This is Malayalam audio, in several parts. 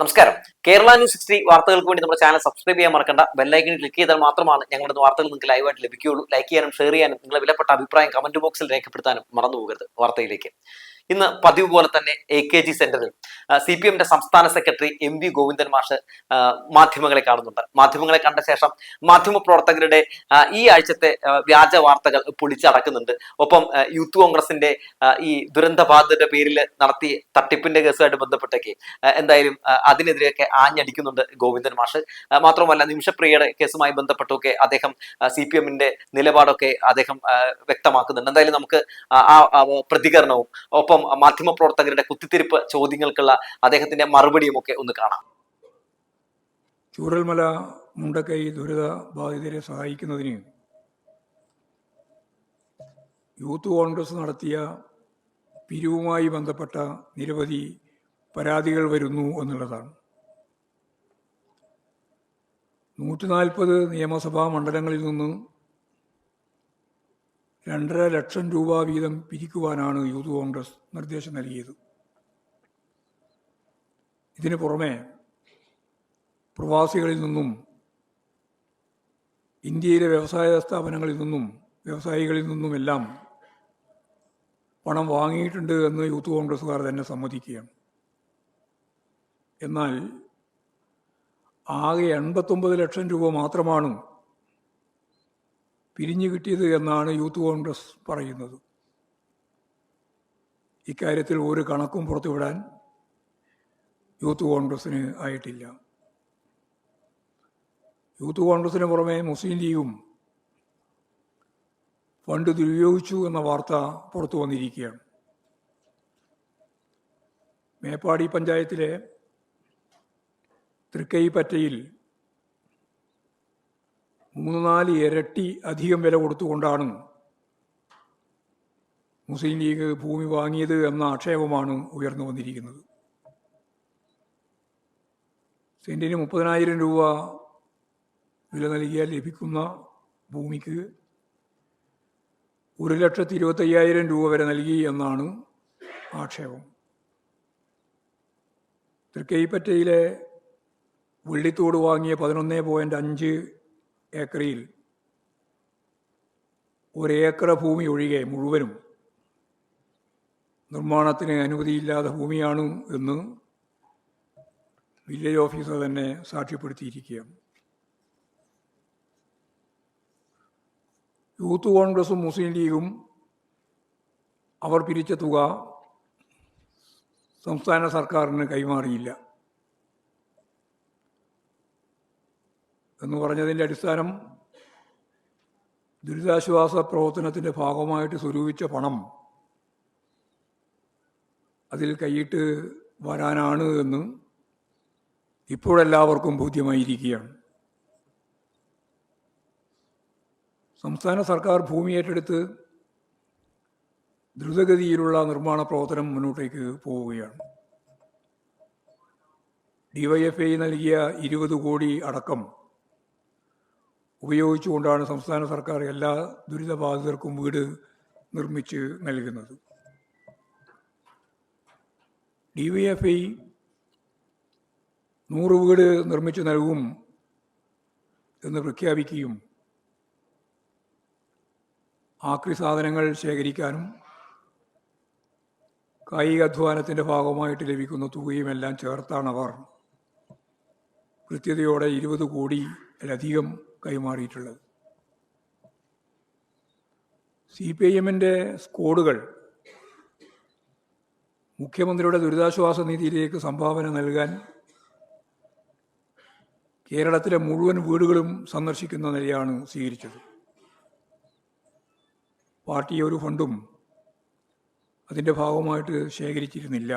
നമസ്കാരം. കേരള ന്യൂസ് സിക്സ്റ്റി വാർത്തകൾക്ക് വേണ്ടി നമ്മുടെ ചാനൽ സബ്സ്ക്രൈബ് ചെയ്യാൻ മറക്കണ്ട. ബെല്ലൈക്കണിൽ ക്ലിക്ക് ചെയ്താൽ മാത്രമാണ് ഞങ്ങളുടെ വാർത്തകൾ നിങ്ങൾക്ക് ലൈവായിട്ട് ലഭിക്കുകയുള്ളൂ. ലൈക്ക് ചെയ്യാനും ഷെയർ ചെയ്യാനും നിങ്ങളുടെ വിലപ്പെട്ട അഭിപ്രായം കമന്റ് ബോക്സിൽ രേഖപ്പെടുത്താനും മറന്നു പോകരുത് വാർത്തയിലേക്ക്. ഇന്ന് പതിവ് പോലെ തന്നെ എ കെ ജി സെന്ററിൽ സി പി എമ്മിന്റെ സംസ്ഥാന സെക്രട്ടറി എം വി ഗോവിന്ദൻ മാഷ് മാധ്യമങ്ങളെ കാണുന്നുണ്ട്. മാധ്യമങ്ങളെ കണ്ട ശേഷം മാധ്യമ പ്രവർത്തകരുടെ ഈ ആഴ്ചത്തെ വ്യാജ വാർത്തകൾ പൊളിച്ചടക്കുന്നുണ്ട്. ഒപ്പം യൂത്ത് കോൺഗ്രസിന്റെ ഈ ദുരന്ത ബാധിതരുടെ പേരിൽ നടത്തിയ തട്ടിപ്പിന്റെ കേസുമായിട്ട് ബന്ധപ്പെട്ടൊക്കെ എന്തായാലും അതിനെതിരെയൊക്കെ ആഞ്ഞടിക്കുന്നുണ്ട് ഗോവിന്ദൻ മാഷ്. മാത്രമല്ല നിമിഷപ്രിയയുടെ കേസുമായി ബന്ധപ്പെട്ടൊക്കെ അദ്ദേഹം സി പി എമ്മിന്റെ നിലപാടൊക്കെ അദ്ദേഹം വ്യക്തമാക്കുന്നുണ്ട്. എന്തായാലും നമുക്ക് ആ, പ്രതികരണവും ഒപ്പം മാധ്യമ പ്രവർത്തകരുടെ കുത്തിത്തിരിപ്പ് ചോദ്യങ്ങൾക്കുള്ള അദ്ദേഹത്തിന്റെ മറുപടിയും ഒക്കെ ഒന്ന് കാണാം. ചൂരൽമല മുണ്ടക്കൈ ദുരിത ബാധിതരെ സഹായിക്കുന്നതിന് യൂത്ത് കോൺഗ്രസ് നടത്തിയ പിരിവുമായി ബന്ധപ്പെട്ട നിരവധി പരാതികൾ വരുന്നു എന്നുള്ളതാണ്. നൂറ്റി നാൽപ്പത് നിയമസഭാ മണ്ഡലങ്ങളിൽ നിന്ന് രണ്ടര ലക്ഷം രൂപ വീതം പിരിക്കുവാനാണ് യൂത്ത് കോൺഗ്രസ് നിർദ്ദേശം നൽകിയത്. ഇതിനു പുറമെ പ്രവാസികളിൽ നിന്നും ഇന്ത്യയിലെ വ്യവസായ സ്ഥാപനങ്ങളിൽ നിന്നും വ്യവസായികളിൽ നിന്നുമെല്ലാം പണം വാങ്ങിയിട്ടുണ്ട് എന്ന് യൂത്ത് കോൺഗ്രസ്സുകാർ തന്നെ സമ്മതിക്കുകയാണ്. എന്നാൽ ആകെ എൺപത്തൊമ്പത് ലക്ഷം രൂപ മാത്രമാണ് പിരിഞ്ഞു കിട്ടിയത് എന്നാണ് യൂത്ത് കോൺഗ്രസ് പറയുന്നത്. ഇക്കാര്യത്തിൽ ഒരു കണക്കും പുറത്തുവിടാൻ യൂത്ത് കോൺഗ്രസ്സിന് ആയിട്ടില്ല. യൂത്ത് കോൺഗ്രസിന് പുറമെ മുസ്ലിം ലീഗും ഫണ്ട് ദുരുപയോഗിച്ചു എന്ന വാർത്ത പുറത്തു വന്നിരിക്കുകയാണ്. മേപ്പാടി പഞ്ചായത്തിലെ തൃക്കൈപ്പറ്റയിൽ മൂന്ന് നാല് ഇരട്ടി അധികം വില കൊടുത്തുകൊണ്ടാണ് മുസ്ലിം ലീഗ് ഭൂമി വാങ്ങിയത് എന്ന ആക്ഷേപമാണ് ഉയർന്നു വന്നിരിക്കുന്നത്. സെന്റിന് മുപ്പതിനായിരം രൂപ വില നൽകിയാൽ ലഭിക്കുന്ന ഭൂമിക്ക് ഒരു ലക്ഷത്തി ഇരുപത്തയ്യായിരം രൂപ വരെ നൽകി എന്നാണ് ആക്ഷേപം. തൃക്കൈപ്പറ്റയിലെ വെള്ളിത്തോട് വാങ്ങിയ പതിനൊന്ന് പോയിന്റ് അഞ്ച് ഏക്കറിൽ ഒരേക്കർ ഭൂമി ഒഴികെ മുഴുവനും നിർമ്മാണത്തിന് അനുമതിയില്ലാത്ത ഭൂമിയാണ് എന്ന് വില്ലേജ് ഓഫീസർ തന്നെ സാക്ഷ്യപ്പെടുത്തിയിരിക്കുകയാണ്. യൂത്ത് കോൺഗ്രസും മുസ്ലിം ലീഗും അവർ പിരിച്ച തുക സംസ്ഥാന സർക്കാരിന് കൈമാറിയില്ല. എന്ന് പറഞ്ഞതിന്റെ അടിസ്ഥാനം ദുരിതാശ്വാസ പ്രവർത്തനത്തിന്റെ ഭാഗമായിട്ട് സ്വരൂപിച്ച പണം അതിൽ കൈയിട്ട് വരാനാണ് എന്ന് ഇപ്പോഴെല്ലാവർക്കും ബോധ്യമായിരിക്കുകയാണ്. സംസ്ഥാന സർക്കാർ ഭൂമി ഏറ്റെടുത്ത് ദ്രുതഗതിയിലുള്ള നിർമ്മാണ പ്രവർത്തനം മുന്നോട്ടേക്ക് പോവുകയാണ്. ഡിവൈഎഫ്ഐ നൽകിയ ഇരുപത് കോടി അടക്കം ഉപയോഗിച്ചുകൊണ്ടാണ് സംസ്ഥാന സർക്കാർ എല്ലാ ദുരിതബാധിതർക്കും വീട് നിർമ്മിച്ച് നൽകുന്നത്. ഡി വി എഫ് ഐ നൂറ് വീട് നിർമ്മിച്ചു നൽകും എന്ന് പ്രഖ്യാപിക്കുകയും ആക്രി സാധനങ്ങൾ ശേഖരിക്കാനും കായിക അധ്വാനത്തിന്റെ ഭാഗമായിട്ട് ലഭിക്കുന്ന ചേർത്താണ് അവർ. കൃത്യതയോടെ ഇരുപത് കോടിയിലധികം കൈമാറിയിട്ടുള്ളത്. സി പി ഐ എമ്മിന്റെ സ്കോഡുകൾ മുഖ്യമന്ത്രിയുടെ ദുരിതാശ്വാസ നിധിയിലേക്ക് സംഭാവന നൽകാൻ കേരളത്തിലെ മുഴുവൻ വീടുകളും സന്ദർശിക്കുന്ന നിലയാണ് സ്വീകരിച്ചത്. പാർട്ടി ഒരു ഫണ്ടും അതിന്റെ ഭാഗമായിട്ട് ശേഖരിച്ചിരുന്നില്ല.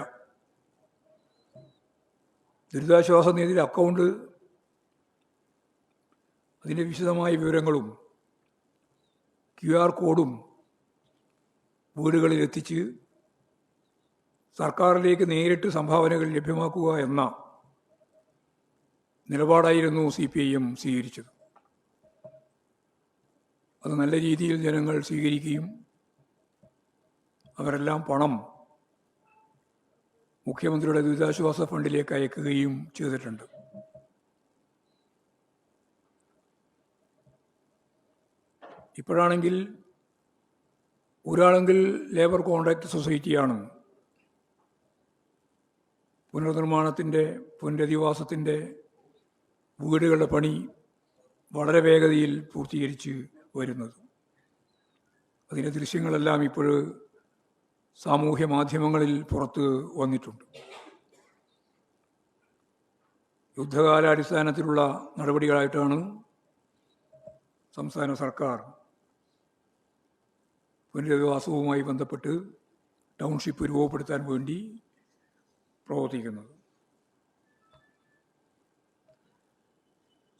ദുരിതാശ്വാസ നിധിയിൽ അക്കൗണ്ട് അതിന്റെ വിശദമായ വിവരങ്ങളും ക്യു ആർ കോഡും വീടുകളിൽ എത്തിച്ച് സർക്കാരിലേക്ക് നേരിട്ട് സംഭാവനകൾ ലഭ്യമാക്കുക എന്ന നിലപാടായിരുന്നു സി പി ഐ എം സ്വീകരിച്ചത്. അത് നല്ല രീതിയിൽ ജനങ്ങൾ സ്വീകരിക്കുകയും അവരെല്ലാം പണം മുഖ്യമന്ത്രിയുടെ ദുരിതാശ്വാസ ഫണ്ടിലേക്ക് അയക്കുകയും ചെയ്തിട്ടുണ്ട്. ഇപ്പോഴാണെങ്കിൽ ഒരാളെങ്കിൽ ലേബർ കോൺട്രാക്ട് സൊസൈറ്റിയാണ്. പുനർനിർമ്മാണത്തിന്റെ പുനരധിവാസത്തിന്റെ വീടുകളുടെ പണി വളരെ വേഗതയിൽ പൂർത്തീകരിച്ച് വരുന്നത്. അതിന്റെ ദൃശ്യങ്ങളെല്ലാം ഇപ്പോൾ സാമൂഹ്യ മാധ്യമങ്ങളിൽ പുറത്ത് വന്നിട്ടുണ്ട്. യുദ്ധകാലാടിസ്ഥാനത്തിലുള്ള നടപടികളായിട്ടാണ് സംസ്ഥാന സർക്കാർ പുനരധിവാസവുമായി ബന്ധപ്പെട്ട് ടൗൺഷിപ്പ് രൂപപ്പെടുത്താൻ വേണ്ടി പ്രവർത്തിക്കുന്നത്.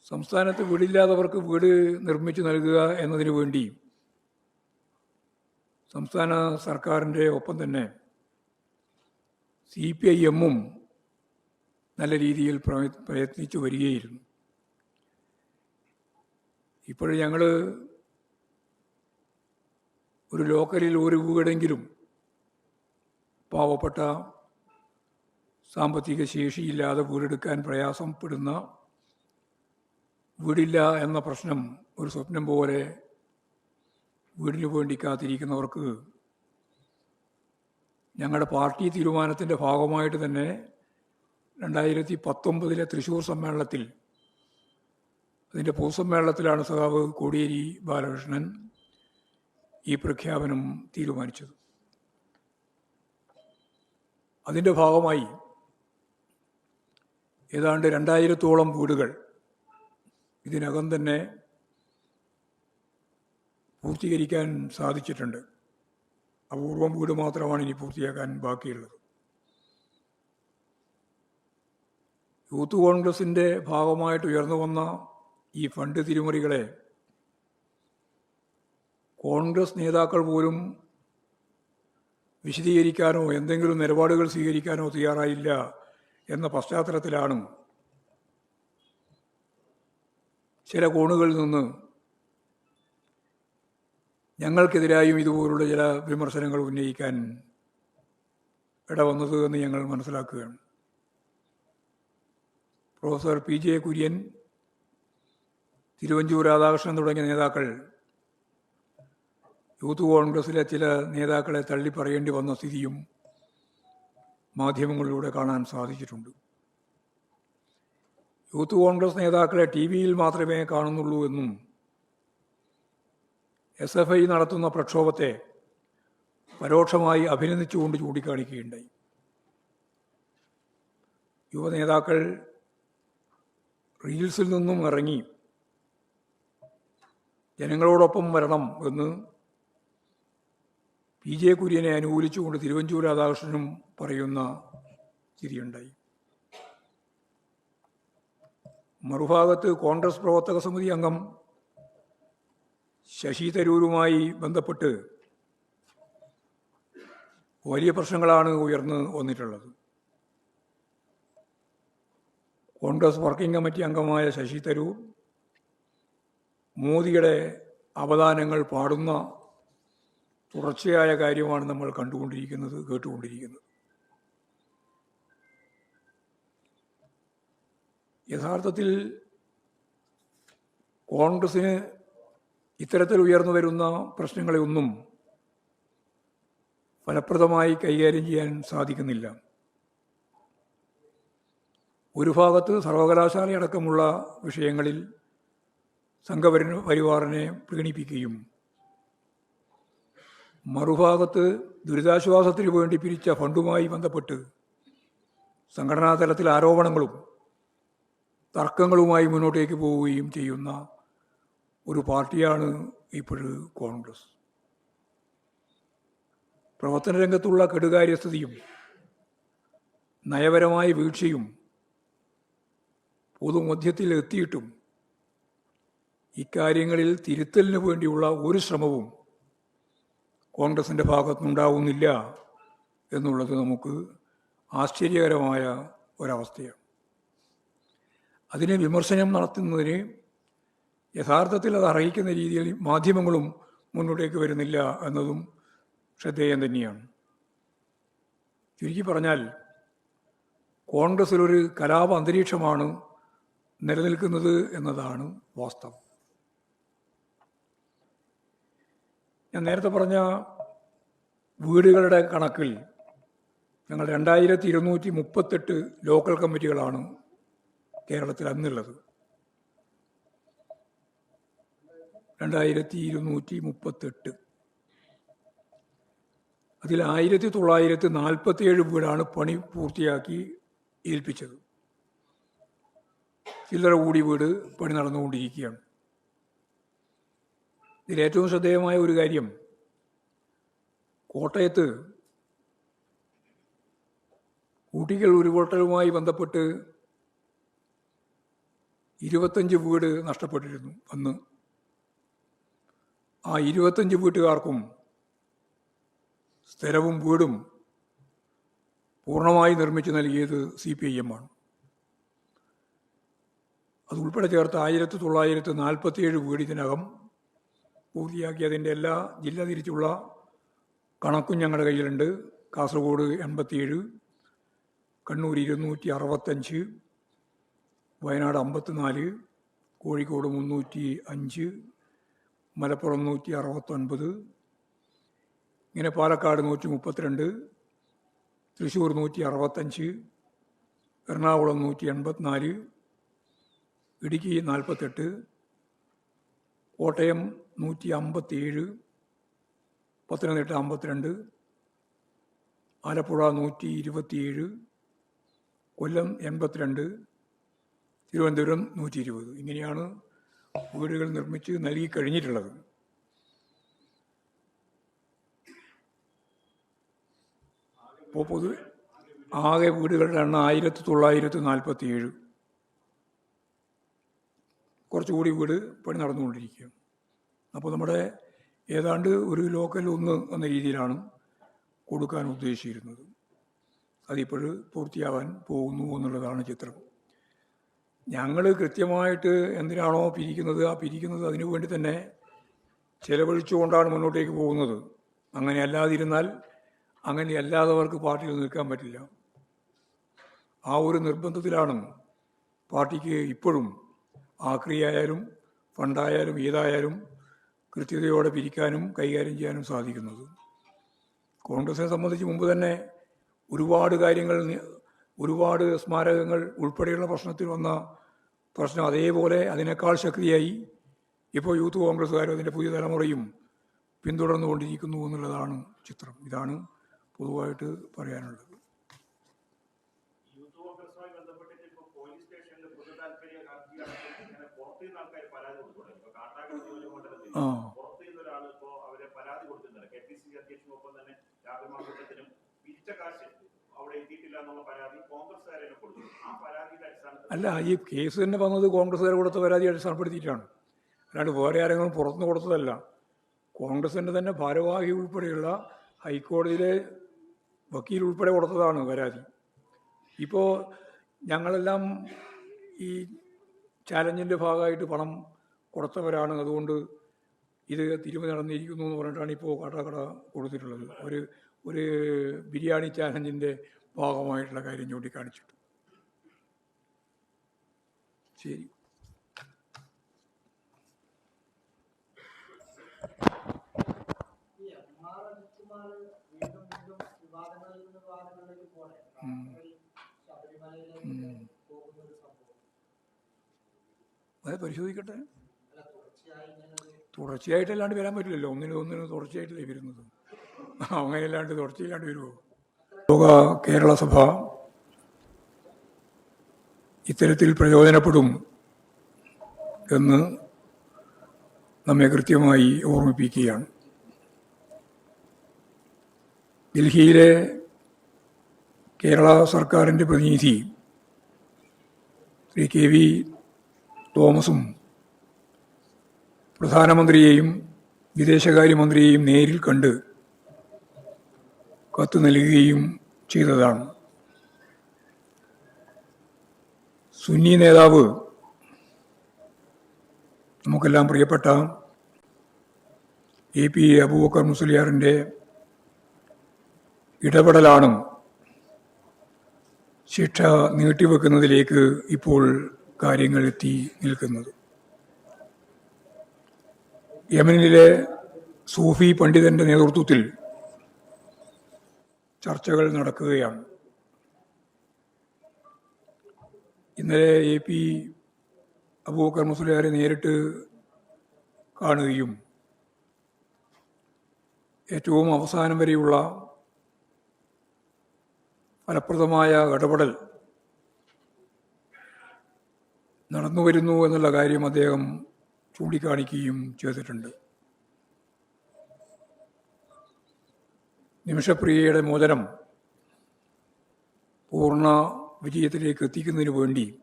സംസ്ഥാനത്ത് വീടില്ലാത്തവർക്ക് വീട് നിർമ്മിച്ചു നൽകുക എന്നതിന് വേണ്ടി സംസ്ഥാന സർക്കാരിന്റെ ഒപ്പം തന്നെ സി പി ഐ എമ്മും നല്ല രീതിയിൽ പ്രയ- പ്രയത്നിച്ചു വരികയായിരുന്നു. ഇപ്പോൾ ഞങ്ങൾ ഒരു ലോക്കലിൽ ഒരു വീടെങ്കിലും പാവപ്പെട്ട സാമ്പത്തിക ശേഷിയില്ലാതെ വീടെടുക്കാൻ പ്രയാസപ്പെടുന്ന വീടില്ല എന്ന പ്രശ്നം ഒരു സ്വപ്നം പോലെ വീടിനു വേണ്ടി കാത്തിരിക്കുന്നവർക്ക് ഞങ്ങളുടെ പാർട്ടി തീരുമാനത്തിന്റെ ഭാഗമായിട്ട് തന്നെ രണ്ടായിരത്തി പത്തൊമ്പതിലെ തൃശ്ശൂർ സമ്മേളനത്തിൽ അതിന്റെ പൊതുസമ്മേളനത്തിലാണ് സഖാവ് കോടിയേരി ബാലകൃഷ്ണൻ ഈ പ്രഖ്യാപനം തീരുമാനിച്ചത്. അതിന്റെ ഭാഗമായി ഏതാണ്ട് രണ്ടായിരത്തോളം വീടുകൾ ഇതിനകം തന്നെ പൂർത്തീകരിക്കാൻ സാധിച്ചിട്ടുണ്ട്. അപൂർവം വീട് മാത്രമാണ് ഇനി പൂർത്തിയാക്കാൻ ബാക്കിയുള്ളത്. യൂത്ത് കോൺഗ്രസിന്റെ ഭാഗമായിട്ട് ഉയർന്നു വന്ന ഈ ഫണ്ട് തിരിമറികളെ കോൺഗ്രസ് നേതാക്കൾ പോലും വിശദീകരിക്കാനോ എന്തെങ്കിലും നിലപാടുകൾ സ്വീകരിക്കാനോ തയ്യാറായില്ല എന്ന പശ്ചാത്തലത്തിലാണ് ചില കോണുകളിൽ നിന്ന് ഞങ്ങൾക്കെതിരായും ഇതുപോലുള്ള ചില വിമർശനങ്ങൾ ഉന്നയിക്കാൻ ഇടവന്നത് എന്ന് ഞങ്ങൾ മനസ്സിലാക്കുകയാണ്. Professor P J Kurian Thiruvanchoor Radhakrishnan തുടങ്ങിയ നേതാക്കൾ യൂത്ത് കോൺഗ്രസിലെ ചില നേതാക്കളെ തള്ളിപ്പറയേണ്ടി വന്ന സ്ഥിതിയും മാധ്യമങ്ങളിലൂടെ കാണാൻ സാധിച്ചിട്ടുണ്ട്. യൂത്ത് കോൺഗ്രസ് നേതാക്കളെ ടി വിയിൽ മാത്രമേ കാണുന്നുള്ളൂ എന്നും എസ് എഫ് ഐ നടത്തുന്ന പ്രക്ഷോഭത്തെ പരോക്ഷമായി അഭിനന്ദിച്ചുകൊണ്ട് ചൂണ്ടിക്കാണിക്കുകയുണ്ടായി. യുവനേതാക്കൾ റീൽസിൽ നിന്നും ഇറങ്ങി ജനങ്ങളോടൊപ്പം വരണം എന്ന് പി ജെ കുര്യനെ അനുകൂലിച്ചുകൊണ്ട് തിരുവഞ്ചൂർ രാധാകൃഷ്ണനും പറയുന്ന സ്ഥിതിയുണ്ടായി മറുഭാഗത്ത് കോൺഗ്രസ് പ്രവർത്തക സമിതി അംഗം ശശി തരൂരുമായി ബന്ധപ്പെട്ട് വലിയ പ്രശ്നങ്ങളാണ് ഉയർന്നു വന്നിട്ടുള്ളത്. കോൺഗ്രസ് വർക്കിംഗ് കമ്മിറ്റി അംഗമായ ശശി തരൂർ മോദിയുടെ അവദാനങ്ങൾ പാടുന്ന തുടർച്ചയായ കാര്യമാണ് നമ്മൾ കണ്ടുകൊണ്ടിരിക്കുന്നത് കേട്ടുകൊണ്ടിരിക്കുന്നത്. യഥാർത്ഥത്തിൽ കോൺഗ്രസ്സിന് ഇത്തരത്തിൽ ഉയർന്നു വരുന്ന പ്രശ്നങ്ങളെ ഒന്നും ഫലപ്രദമായി കൈകാര്യം ചെയ്യാൻ സാധിക്കുന്നില്ല. ഒരു ഭാഗത്ത് സർവകലാശാലയടക്കമുള്ള വിഷയങ്ങളിൽ സംഘപരി പരിവാറിനെ പ്രീണിപ്പിക്കുകയും മറുഭാഗത്ത് ദുരിതാശ്വാസത്തിന് വേണ്ടി പിരിച്ച ഫണ്ടുമായി ബന്ധപ്പെട്ട് സംഘടനാ തലത്തിൽ ആരോപണങ്ങളും തർക്കങ്ങളുമായി മുന്നോട്ടേക്ക് പോവുകയും ചെയ്യുന്ന ഒരു പാർട്ടിയാണ് ഇപ്പോഴ് കോൺഗ്രസ്. പ്രവർത്തന രംഗത്തുള്ള കെടുകാര്യസ്ഥതയും നയപരമായ വീഴ്ചയും പൊതുമധ്യത്തിൽ എത്തിയിട്ടും ഇക്കാര്യങ്ങളിൽ തിരുത്തലിന് വേണ്ടിയുള്ള ഒരു ശ്രമവും കോൺഗ്രസിന്റെ ഭാഗത്തുനിന്നുണ്ടാവുന്നില്ല എന്നുള്ളത് നമുക്ക് ആശ്ചര്യകരമായ ഒരവസ്ഥയാണ്. അതിനെ വിമർശനം നടത്തുന്നതിന് യഥാർത്ഥത്തിൽ അത് അർഹിക്കുന്ന രീതിയിൽ മാധ്യമങ്ങളും മുന്നോട്ടേക്ക് വരുന്നില്ല എന്നതും ശ്രദ്ധേയം തന്നെയാണ്. ചുരുക്കി പറഞ്ഞാൽ കോൺഗ്രസ്സിലൊരു കലാപ അന്തരീക്ഷമാണ് നിലനിൽക്കുന്നത് എന്നതാണ് വാസ്തവം. ഞാൻ നേരത്തെ പറഞ്ഞ വീടുകളുടെ കണക്കിൽ ഞങ്ങൾ രണ്ടായിരത്തി ഇരുന്നൂറ്റി മുപ്പത്തെട്ട് ലോക്കൽ കമ്മിറ്റികളാണ് കേരളത്തിൽ അന്നുള്ളത്. രണ്ടായിരത്തി ഇരുന്നൂറ്റി മുപ്പത്തെട്ട് അതിൽ ആയിരത്തി തൊള്ളായിരത്തി നാൽപ്പത്തിയേഴ് വീടാണ് പണി പൂർത്തിയാക്കി ഏൽപ്പിച്ചത്. ചില്ലറ കൂടി വീട് പണി നടന്നുകൊണ്ടിരിക്കുകയാണ്. ഇതിൽ ഏറ്റവും ശ്രദ്ധേയമായ ഒരു കാര്യം കോട്ടയത്ത് കൂട്ടികൾ ഉരുൾപൊട്ടലുമായി ബന്ധപ്പെട്ട് ഇരുപത്തഞ്ച് വീട് നഷ്ടപ്പെട്ടിരുന്നു അന്ന് ആ ഇരുപത്തഞ്ച് വീട്ടുകാർക്കും സ്ഥിരവും വീടും പൂർണമായി നിർമ്മിച്ചു നൽകിയത് സി പി ഐ എം ആണ്. അത് ഉൾപ്പെടെ ചേർത്ത് ആയിരത്തി തൊള്ളായിരത്തി നാൽപ്പത്തിയേഴ് വീട് ഇതിനകം പൂർത്തിയാക്കി അതിന്റെ എല്ലാ ജില്ല തിരിച്ചുള്ള കണക്കും ഞങ്ങളുടെ കയ്യിലുണ്ട്. കാസർഗോഡ് എൺപത്തിയേഴ് കണ്ണൂർ ഇരുന്നൂറ്റി അറുപത്തഞ്ച് വയനാട് അമ്പത്തിനാല് കോഴിക്കോട് മുന്നൂറ്റി അഞ്ച് മലപ്പുറം നൂറ്റി അറുപത്തൊൻപത് ഇങ്ങനെ പാലക്കാട് നൂറ്റി മുപ്പത്തിരണ്ട് തൃശ്ശൂർ നൂറ്റി അറുപത്തഞ്ച് എറണാകുളം നൂറ്റി എൺപത്തിനാല് ഇടുക്കി നാൽപ്പത്തെട്ട് കോട്ടയം നൂറ്റി അമ്പത്തിയേഴ് പത്തനംതിട്ട അമ്പത്തിരണ്ട് ആലപ്പുഴ നൂറ്റി ഇരുപത്തിയേഴ് കൊല്ലം എൺപത്തിരണ്ട് തിരുവനന്തപുരം നൂറ്റി ഇരുപത് ഇങ്ങനെയാണ് വീടുകൾ നിർമ്മിച്ച് നൽകി കഴിഞ്ഞിട്ടുള്ളത്. ഇപ്പോൾ പൊതുവെ ആകെ വീടുകളുടെ എണ്ണം ആയിരത്തി തൊള്ളായിരത്തി നാൽപ്പത്തി ഏഴ് കുറച്ചുകൂടി വീട് പണി നടന്നുകൊണ്ടിരിക്കുകയാണ്. അപ്പോൾ നമ്മുടെ ഏതാണ്ട് ഒരു ലോക്കൽ ഒന്ന് എന്ന രീതിയിലാണ് കൊടുക്കാൻ ഉദ്ദേശിച്ചിരുന്നത്. അതിപ്പോൾ പൂർത്തിയാവാൻ പോകുന്നു എന്നുള്ളതാണ് ചിത്രം. ഞങ്ങൾ കൃത്യമായിട്ട് എന്തിനാണോ പിരിക്കുന്നത്? ആ പിരിക്കുന്നത് അതിനു വേണ്ടി തന്നെ ചെലവഴിച്ചുകൊണ്ടാണ് മുന്നോട്ടേക്ക് പോകുന്നത്. അങ്ങനെ അല്ലാതിരുന്നാൽ അങ്ങനെ അല്ലാത്തവർക്ക് പാർട്ടിയിൽ നിൽക്കാൻ പറ്റില്ല. ആ ഒരു നിർബന്ധത്തിലാണ് പാർട്ടിക്ക് ഇപ്പോഴും ആക്രിയായാലും ഫണ്ടായാലും ഏതായാലും കൃത്യതയോടെ പിരിക്കാനും കൈകാര്യം ചെയ്യാനും സാധിക്കുന്നത്. കോൺഗ്രസിനെ സംബന്ധിച്ച് മുമ്പ് തന്നെ ഒരുപാട് കാര്യങ്ങൾ ഒരുപാട് സ്മാരകങ്ങൾ ഉൾപ്പെടെയുള്ള പ്രശ്നത്തിൽ വന്ന പ്രശ്നം അതേപോലെ അതിനേക്കാൾ ശക്തിയായി ഇപ്പോൾ യൂത്ത് കോൺഗ്രസ്സുകാരും അതിന്റെ പുതിയ തലമുറയും പിന്തുടർന്നുകൊണ്ടിരിക്കുന്നു എന്നുള്ളതാണ് ചിത്രം. ഇതാണ് പൊതുവായിട്ട് പറയാനുള്ളത്. യൂത്ത് കോൺഗ്രസുമായി ബന്ധപ്പെട്ടിട്ട് ഇപ്പൊ പോലീസ് സ്റ്റേഷനിൽ പൊതു താല്പര്യ ഹർജിയാണ് ഇങ്ങനെ പുറത്തു നിന്ന് ആൾക്കാർ പരാതി കൊടുക്കുന്നത് ഇപ്പൊ കാട്ടാക്കട നിയോജകമണ്ഡലത്തിൽ ആ പുറത്തു നിന്ന് ഒരാൾ ഇപ്പോ അവരെ പരാതി കൊടുക്കുന്നുണ്ട് കെ പി സി സി അധ്യക്ഷനൊപ്പം തന്നെ രാഗമാകുട്ടത്തിനും പിരിച്ച കാശ് അവിടെ എത്തിയിട്ടില്ല എന്നുള്ള പരാതി കോൺഗ്രസ്സുകാരെ കൊടുത്തു ആ പരാതിയുടെ അടിസ്ഥാനത്തിൽ അല്ല ഈ കേസ് തന്നെ വന്നത് കോൺഗ്രസ്സുകാർ കൊടുത്ത പരാതി അടിസ്ഥാനപ്പെടുത്തിയിട്ടാണ്. അല്ലാണ്ട് വേറെ ആരെങ്കിലും പുറത്തുനിന്ന് കൊടുത്തതല്ല. കോൺഗ്രസിന്റെ തന്നെ ഭാരവാഹി ഉൾപ്പെടെയുള്ള ഹൈക്കോടതിയിലെ വക്കീൽ ഉൾപ്പെടെ കൊടുത്തതാണ് പരാതി. ഇപ്പോൾ ഞങ്ങളെല്ലാം ഈ ചാലഞ്ചിന്റെ ഭാഗമായിട്ട് പണം കൊടുത്തവരാണ്. അതുകൊണ്ട് ഇത് തിരുമ നടന്നിരിക്കുന്നു എന്ന് പറഞ്ഞിട്ടാണ് ഇപ്പോൾ കടകട കൊടുത്തിട്ടുള്ളത്. ഒരു ഒരു ബിരിയാണി ചാലഞ്ചിന്റെ ഭാഗമായിട്ടുള്ള കാര്യം ചൂണ്ടിക്കാണിച്ചിട്ടു. ശരി. അത് പരിശോധിക്കട്ടെ? തുടർച്ചയായിട്ടല്ലാണ്ട് വരാൻ പറ്റില്ലല്ലോ. ഒന്നിനും ഒന്നിനും തുടർച്ചയായിട്ടല്ലേ വരുന്നത്. അങ്ങനെയല്ലാണ്ട് തുടർച്ചയില്ലാണ്ട് വരുമോ ലോക കേരള സഭ ഇത്തരത്തിൽ പ്രയോജനപ്പെടും എന്ന് നമ്മെ കൃത്യമായി ഓർമ്മിപ്പിക്കുകയാണ്. ഡൽഹിയിലെ കേരള സർക്കാരിന്റെ പ്രതിനിധി ശ്രീ കെ വി തോമസും പ്രധാനമന്ത്രിയെയും വിദേശകാര്യമന്ത്രിയെയും നേരിൽ കണ്ട് കത്ത് നൽകുകയും ചെയ്തതാണ്. സുന്നി നേതാവ് നമുക്കെല്ലാം പ്രിയപ്പെട്ട എ പി അബൂബക്കർ മുസ്ലിയാറിന്റെ ഇടപെടലാണ് ശിക്ഷ നീട്ടിവെക്കുന്നതിലേക്ക് ഇപ്പോൾ കാര്യങ്ങൾ എത്തി നിൽക്കുന്നത്. യമനിലെ സൂഫി പണ്ഡിതന്റെ നേതൃത്വത്തിൽ ചർച്ചകൾ നടക്കുകയാണ്. ഇന്നലെ എ പി അബൂബക്കർ മുസ്ലിയാരെ നേരിട്ട് കാണുകയും ഏറ്റവും അവസാനം വരെയുള്ള ഫലപ്രദമായ ഇടപെടൽ നടന്നു വരുന്നു എന്നുള്ള കാര്യം അദ്ദേഹം ചൂണ്ടിക്കാണിക്കുകയും ചെയ്തിട്ടുണ്ട്. നിമിഷപ്രിയയുടെ മോചനം പൂർണ വിജയത്തിലേക്ക് എത്തിക്കുന്നതിന് വേണ്ടി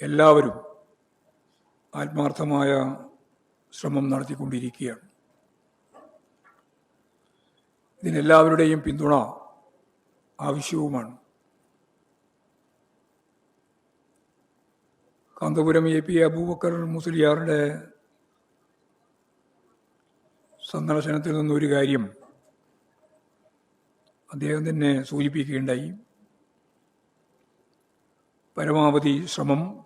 എല്ലാവരും ആത്മാർത്ഥമായ ശ്രമം നടത്തിക്കൊണ്ടിരിക്കുകയാണ്. ഇതിനെല്ലാവരുടെയും പിന്തുണ ആവശ്യവുമാണ്. കാന്തപുരം എ പി അബൂബക്കർ മുസ്ലിയാറുടെ സന്ദർശനത്തിൽ നിന്നൊരു കാര്യം അദ്ദേഹം തന്നെ സൂചിപ്പിക്കുകയുണ്ടായി. പരമാവധി ശ്രമം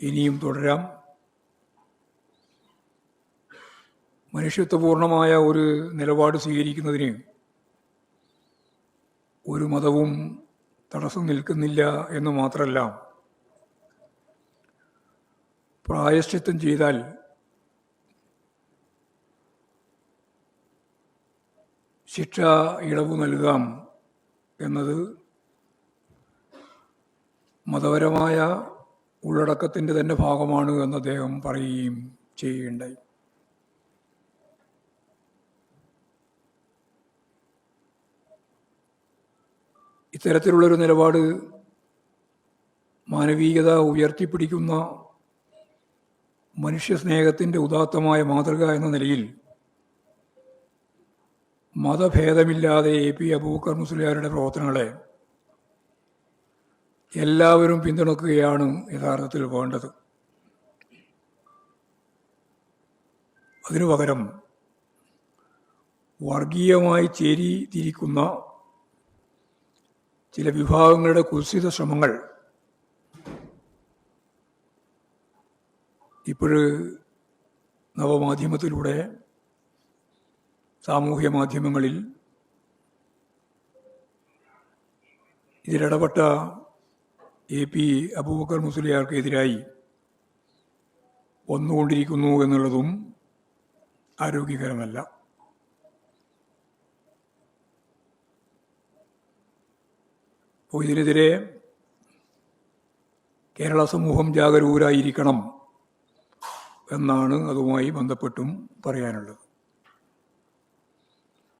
ഇനിയും തുടരാം. മനുഷ്യത്വപൂർണമായ ഒരു നിലപാട് സ്വീകരിക്കുന്നതിന് ഒരു മതവും തടസ്സം നിൽക്കുന്നില്ല എന്ന് മാത്രമല്ല പ്രായശ്ചിത്തം ചെയ്താൽ ശിക്ഷ ഇളവ് നൽകാം എന്നത് മതപരമായ ഉള്ളടക്കത്തിന്റെ തന്നെ ഭാഗമാണ് എന്ന് അദ്ദേഹം പറയുകയും ചെയ്യുകയുണ്ടായി. ഇത്തരത്തിലുള്ളൊരു നിലപാട് മാനവികത ഉയർത്തിപ്പിടിക്കുന്ന മനുഷ്യസ്നേഹത്തിന്റെ ഉദാത്തമായ മാതൃക എന്ന നിലയിൽ മതഭേദമില്ലാതെ എ പി അബൂക്കർ മുസ്ലിയാരുടെ പ്രവർത്തനങ്ങളെ എല്ലാവരും പിന്തുണക്കുകയാണ് യഥാർത്ഥത്തിൽ വേണ്ടത്. അതിനു പകരം വർഗീയമായി ചേരിതിരിക്കുന്ന ചില വിഭാഗങ്ങളുടെ കുത്സിത ശ്രമങ്ങൾ ഇപ്പോഴ് നവമാധ്യമത്തിലൂടെ സാമൂഹ്യ മാധ്യമങ്ങളിൽ ഇതിലിടപെട്ട എ പി അബൂബക്കർ മുസ്ലിയാർക്കെതിരായി വന്നുകൊണ്ടിരിക്കുന്നു എന്നുള്ളതും ആരോഗ്യകരമല്ല. അപ്പോൾ ഇതിനെതിരെ കേരള സമൂഹം ജാഗരൂകരായിരിക്കണം. എന്നാണ് അതുമായി ബന്ധപ്പെട്ടും പറയാനുള്ളത്.